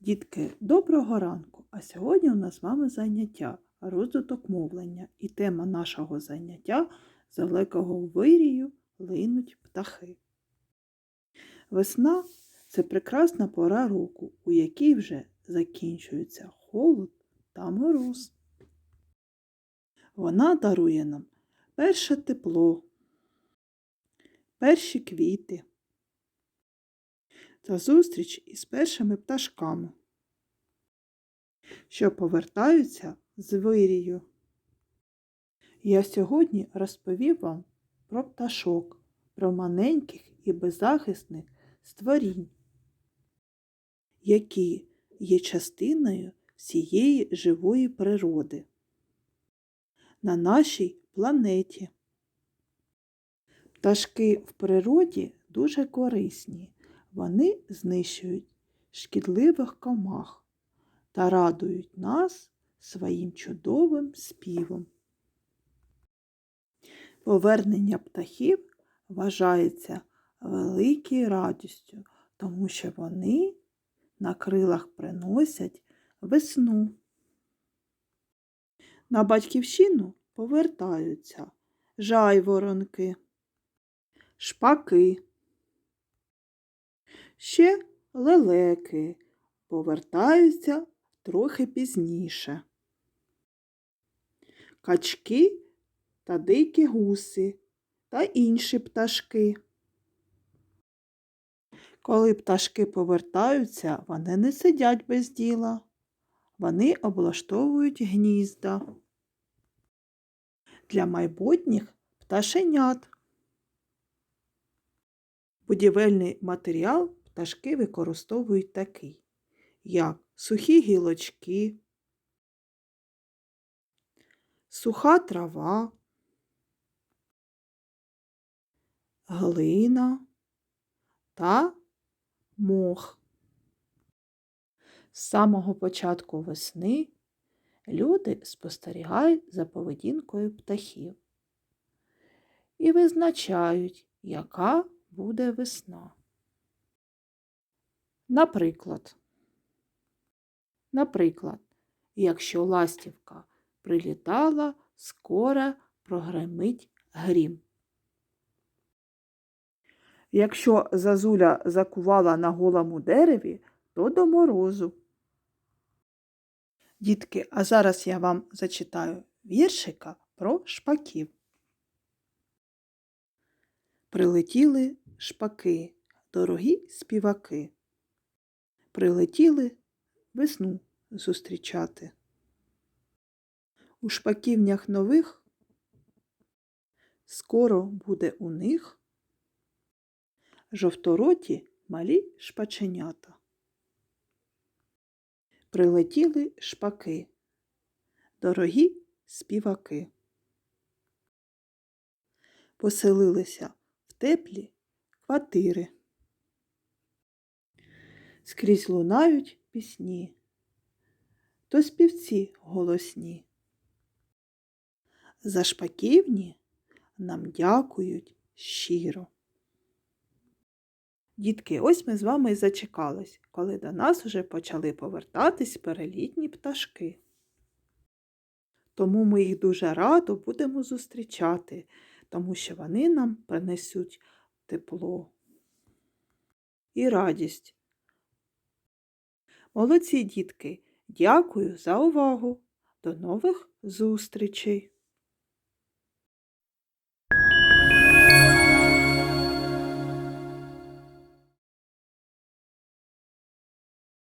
Дітки, доброго ранку! А сьогодні у нас з вами заняття розвиток мовлення. І тема нашого заняття з далекого вирію линуть птахи. Весна це прекрасна пора року, у якій вже закінчується холод та мороз. Вона дарує нам перше тепло, перші квіти та зустріч із першими пташками, що повертаються з вирію. Я сьогодні розповів вам про пташок, про маленьких і беззахисних створінь, які є частиною всієї живої природи на нашій планеті. Пташки в природі дуже корисні. Вони знищують шкідливих комах та радують нас своїм чудовим співом. Повернення птахів вважається великою радістю, тому що вони на крилах приносять весну. На батьківщину повертаються жайворонки, шпаки. Ще лелеки повертаються трохи пізніше. Качки та дикі гуси та інші пташки. Коли пташки повертаються, вони не сидять без діла. Вони облаштовують гнізда для майбутніх пташенят. Будівельний матеріал пташки використовують такий, як сухі гілочки, суха трава, глина та мох. З самого початку весни люди спостерігають за поведінкою птахів і визначають, яка буде весна. Наприклад, наприклад, якщо ластівка прилітала, скоро прогремить грім. Якщо зазуля закувала на голому дереві, то до морозу. Дітки, а зараз я вам зачитаю віршика про шпаків. Прилетіли шпаки, дорогі співаки. Прилетіли весну зустрічати. У шпаківнях нових скоро буде у них жовтороті малі шпаченята. Прилетіли шпаки, дорогі співаки. Поселилися в теплі квартири. Скрізь лунають пісні, то співці голосні. За шпаківні нам дякують щиро. Дітки, ось ми з вами і зачекались, коли до нас вже почали повертатись перелітні пташки. Тому ми їх дуже радо будемо зустрічати, тому що вони нам принесуть тепло і радість. Молодці дітки, дякую за увагу. До нових зустрічей!